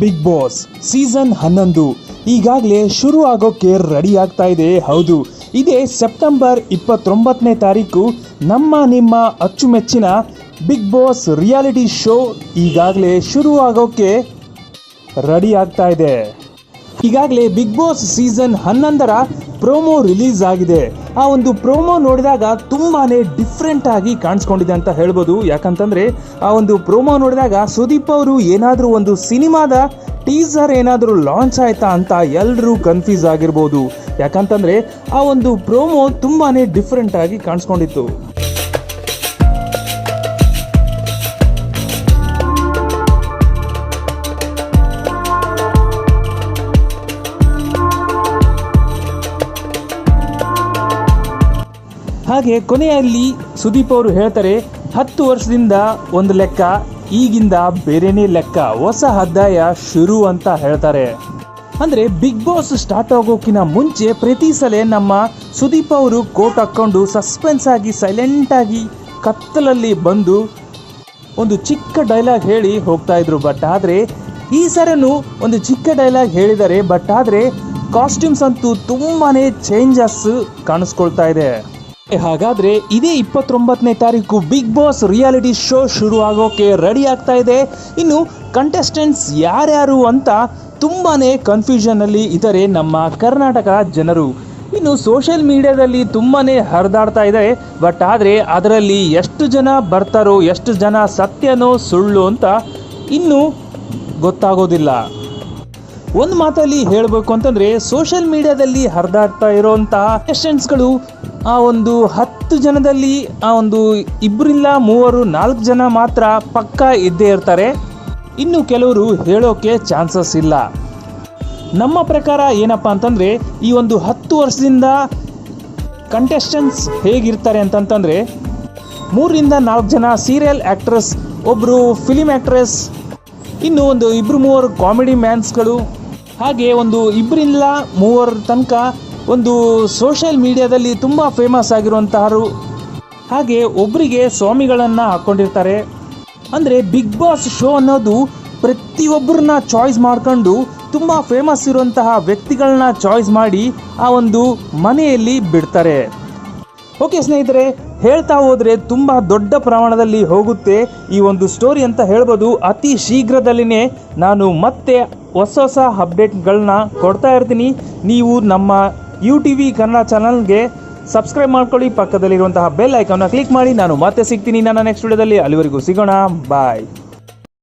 Big boss season ಹನ್ನೊಂದು. ಈಗಾಗಲೇ ಶುರು ಆಗೋಕ್ಕೆ ರೆಡಿ ಆಗ್ತಾ ಇದೆ, ಹೌದು. ಇದೇ ಸೆಪ್ಟೆಂಬರ್ ಇಪ್ಪತ್ತೊಂಬತ್ತನೇ ತಾರೀಕು ನಮ್ಮ ನಿಮ್ಮ ಅಚ್ಚುಮೆಚ್ಚಿನ ಬಿಗ್ ಬಾಸ್ ರಿಯಾಲಿಟಿ ಶೋ ಈಗಾಗಲೇ ಶುರು ಆಗೋಕ್ಕೆ ರೆಡಿ ಆಗ್ತಾ ಇದೆ. ಈಗಾಗಲೇ ಬಿಗ್ ಬಾಸ್ ಸೀಸನ್ ಹನ್ನೊಂದರ ಪ್ರೋಮೋ ರಿಲೀಸ್ ಆಗಿದೆ. ಆ ಒಂದು ಪ್ರೋಮೋ ನೋಡಿದಾಗ ತುಂಬಾನೇ ಡಿಫ್ರೆಂಟ್ ಆಗಿ ಕಾಣಿಸ್ಕೊಂಡಿದೆ ಅಂತ ಹೇಳ್ಬೋದು. ಯಾಕಂತಂದ್ರೆ ಆ ಒಂದು ಪ್ರೋಮೋ ನೋಡಿದಾಗ ಸುದೀಪ್ ಅವರು ಏನಾದರೂ ಒಂದು ಸಿನಿಮಾದ ಟೀಸರ್ ಏನಾದರೂ ಲಾಂಚ್ ಆಯ್ತಾ ಅಂತ ಎಲ್ಲರೂ ಕನ್ಫ್ಯೂಸ್ ಆಗಿರ್ಬೋದು. ಯಾಕಂತಂದ್ರೆ ಆ ಒಂದು ಪ್ರೋಮೋ ತುಂಬಾನೇ ಡಿಫ್ರೆಂಟ್ ಆಗಿ ಕಾಣಿಸ್ಕೊಂಡಿತ್ತು. ಹಾಗೆ ಕೊನೆಯಲ್ಲಿ ಸುದೀಪ್ ಅವರು ಹೇಳ್ತಾರೆ, ಹತ್ತು ವರ್ಷದಿಂದ ಒಂದು ಲೆಕ್ಕ, ಈಗಿಂದ ಬೇರೆನೇ ಲೆಕ್ಕ, ಹೊಸ ಅಧ್ಯಾಯ ಶುರು ಅಂತ ಹೇಳ್ತಾರೆ. ಅಂದ್ರೆ ಬಿಗ್ ಬಾಸ್ ಸ್ಟಾರ್ಟ್ ಆಗೋಕಿನ ಮುಂಚೆ ಪ್ರತಿ ಸಲ ನಮ್ಮ ಸುದೀಪ್ ಅವರು ಕೋಟ್ ಹಾಕೊಂಡು ಸಸ್ಪೆನ್ಸ್ ಆಗಿ ಸೈಲೆಂಟ್ ಆಗಿ ಕತ್ತಲಲ್ಲಿ ಬಂದು ಒಂದು ಚಿಕ್ಕ ಡೈಲಾಗ್ ಹೇಳಿ ಹೋಗ್ತಾ ಇದ್ರು. ಬಟ್ ಆದರೆ ಈ ಸರನು ಒಂದು ಚಿಕ್ಕ ಡೈಲಾಗ್ ಹೇಳಿದ್ದಾರೆ. ಬಟ್ ಆದರೆ ಕಾಸ್ಟ್ಯೂಮ್ಸ್ ಅಂತೂ ತುಂಬಾನೇ ಚೇಂಜಸ್ ಕಾಣಿಸ್ಕೊಳ್ತಾ ಇದೆ. ಹಾಗಾದ್ರೆ ಇದೇ ಇಪ್ಪತ್ತೊಂಬತ್ತನೇ ತಾರೀಕು ಬಿಗ್ ಬಾಸ್ ರಿಯಾಲಿಟಿ ಶೋ ಶುರು ಆಗೋಕೆ ರೆಡಿ ಆಗ್ತಾ ಇದೆ. ಇನ್ನು ಕಂಟೆಸ್ಟೆಂಟ್ಸ್ ಯಾರ್ಯಾರು ಅಂತ ತುಂಬಾನೇ ಕನ್ಫ್ಯೂಷನ್ ಅಲ್ಲಿ ಇದ್ದಾರೆ ನಮ್ಮ ಕರ್ನಾಟಕ ಜನರು. ಇನ್ನು ಸೋಷಿಯಲ್ ಮೀಡಿಯಾದಲ್ಲಿ ತುಂಬಾನೇ ಹರಿದಾಡ್ತಾ ಇದೆ ಬಟ್ ಆದರೆ ಅದರಲ್ಲಿ ಎಷ್ಟು ಜನ ಬರ್ತಾರೋ, ಎಷ್ಟು ಜನ ಸತ್ಯನೋ ಸುಳ್ಳು ಅಂತ ಇನ್ನೂ ಗೊತ್ತಾಗೋದಿಲ್ಲ. ಒಂದು ಮಾತಲ್ಲಿ ಹೇಳಬೇಕು ಅಂತಂದ್ರೆ ಸೋಷಿಯಲ್ ಮೀಡಿಯಾದಲ್ಲಿ ಹರಿದಾಡ್ತಾ ಇರುವಂತಹ ಗಳು ಆ ಒಂದು ಹತ್ತು ಜನದಲ್ಲಿ ಆ ಒಂದು ಇಬ್ಬರಿಲ್ಲ ಮೂವರು ನಾಲ್ಕು ಜನ ಮಾತ್ರ ಪಕ್ಕ ಇದ್ದೇ ಇರ್ತಾರೆ. ಇನ್ನು ಕೆಲವರು ಹೇಳೋಕೆ ಚಾನ್ಸಸ್ ಇಲ್ಲ. ನಮ್ಮ ಪ್ರಕಾರ ಏನಪ್ಪ ಅಂತಂದ್ರೆ ಈ ಒಂದು ಹತ್ತು ವರ್ಷದಿಂದ ಕಂಟೆಸ್ಟೆಂಟ್ಸ್ ಹೇಗಿರ್ತಾರೆ ಅಂತಂತಂದರೆ ಮೂರರಿಂದ ನಾಲ್ಕು ಜನ ಸೀರಿಯಲ್ ಆ್ಯಕ್ಟ್ರೆಸ್ ಒಬ್ಬರು ಫಿಲಿಮ್ ಆ್ಯಕ್ಟ್ರೆಸ್ ಇನ್ನು ಒಂದು ಇಬ್ಬರು ಮೂವರು ಕಾಮಿಡಿ ಮ್ಯಾನ್ಸ್ಗಳು ಹಾಗೆ ಒಂದು ಇಬ್ಬರಿಂದ ಮೂವರ ತನಕ ಒಂದು ಸೋಷಿಯಲ್ ಮೀಡಿಯಾದಲ್ಲಿ ತುಂಬ ಫೇಮಸ್ ಆಗಿರುವಂತಹರು. ಹಾಗೆ ಒಬ್ಬರಿಗೆ ಸ್ವಾಮಿಗಳನ್ನು ಹಾಕ್ಕೊಂಡಿರ್ತಾರೆ ಅಂದರೆ ಬಿಗ್ ಬಾಸ್ ಶೋ ಅನ್ನೋದು ಪ್ರತಿಯೊಬ್ಬರನ್ನ ಚಾಯ್ಸ್ ಮಾಡ್ಕೊಂಡು ತುಂಬ ಫೇಮಸ್ ಇರುವಂತಹ ವ್ಯಕ್ತಿಗಳನ್ನ ಚಾಯ್ಸ್ ಮಾಡಿ ಆ ಒಂದು ಮನೆಯಲ್ಲಿ ಬಿಡ್ತಾರೆ. ಓಕೆ ಸ್ನೇಹಿತರೆ, ಹೇಳ್ತಾ ಹೋದರೆ ತುಂಬ ದೊಡ್ಡ ಪ್ರಮಾಣದಲ್ಲಿ ಹೋಗುತ್ತೆ ಈ ಒಂದು ಸ್ಟೋರಿ ಅಂತ ಹೇಳ್ಬೋದು. ಅತಿ ಶೀಘ್ರದಲ್ಲಿನೇ ನಾನು ಮತ್ತೆ ಹೊಸ ಹೊಸ ಅಪ್ಡೇಟ್ಗಳನ್ನ ಕೊಡ್ತಾ ಇರ್ತೀನಿ. ನೀವು ನಮ್ಮ ಯು ಟಿ ವಿ ಕನ್ನಡ ಚಾನಲ್ಗೆ ಸಬ್ಸ್ಕ್ರೈಬ್ ಮಾಡ್ಕೊಳ್ಳಿ. ಪಕ್ಕದಲ್ಲಿರುವಂತಹ ಬೆಲ್ ಐಕನ್ನ ಕ್ಲಿಕ್ ಮಾಡಿ. ನಾನು ಮತ್ತೆ ಸಿಗ್ತೀನಿ ನನ್ನ ನೆಕ್ಸ್ಟ್ ವಿಡಿಯೋದಲ್ಲಿ ಅಲ್ಲಿವರೆಗೂ ಸಿಗೋಣ. ಬಾಯ್